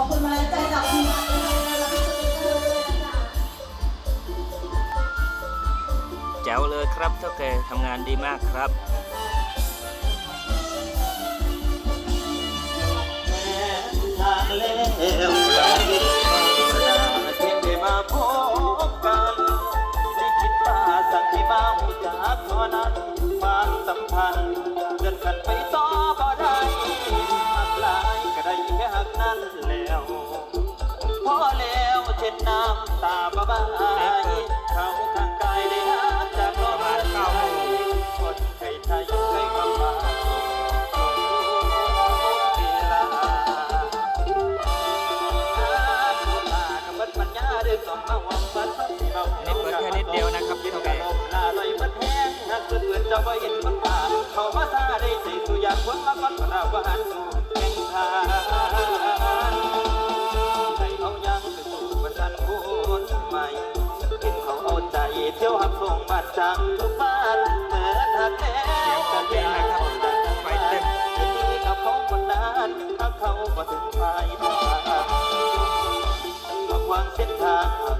ขอบคุณมาแล้วใจจากคุณมานนะคะแล้วก็ช่วยแจ๋วเลยครับเท่าแกทำงานดีมากครับ น้ำตาบ้าบาเขาข้างกายได้หักจากโลกใจคนไทยไทยเคยความหมายเวลานี่เปิดแค่นิดเดียวนะครับเท่าแก่ลาลอยมัดแห้งหากเพื่อนจะไปเห็นมัน คเห็นเขาเอาใจเที่ยวหักส่งมาจากทุบานเหมือนหักแล้วากไปเต็มที่กับเขาคนนั้นถ้าเขาบ่ถึงปลายทางมาวางเส้นทาง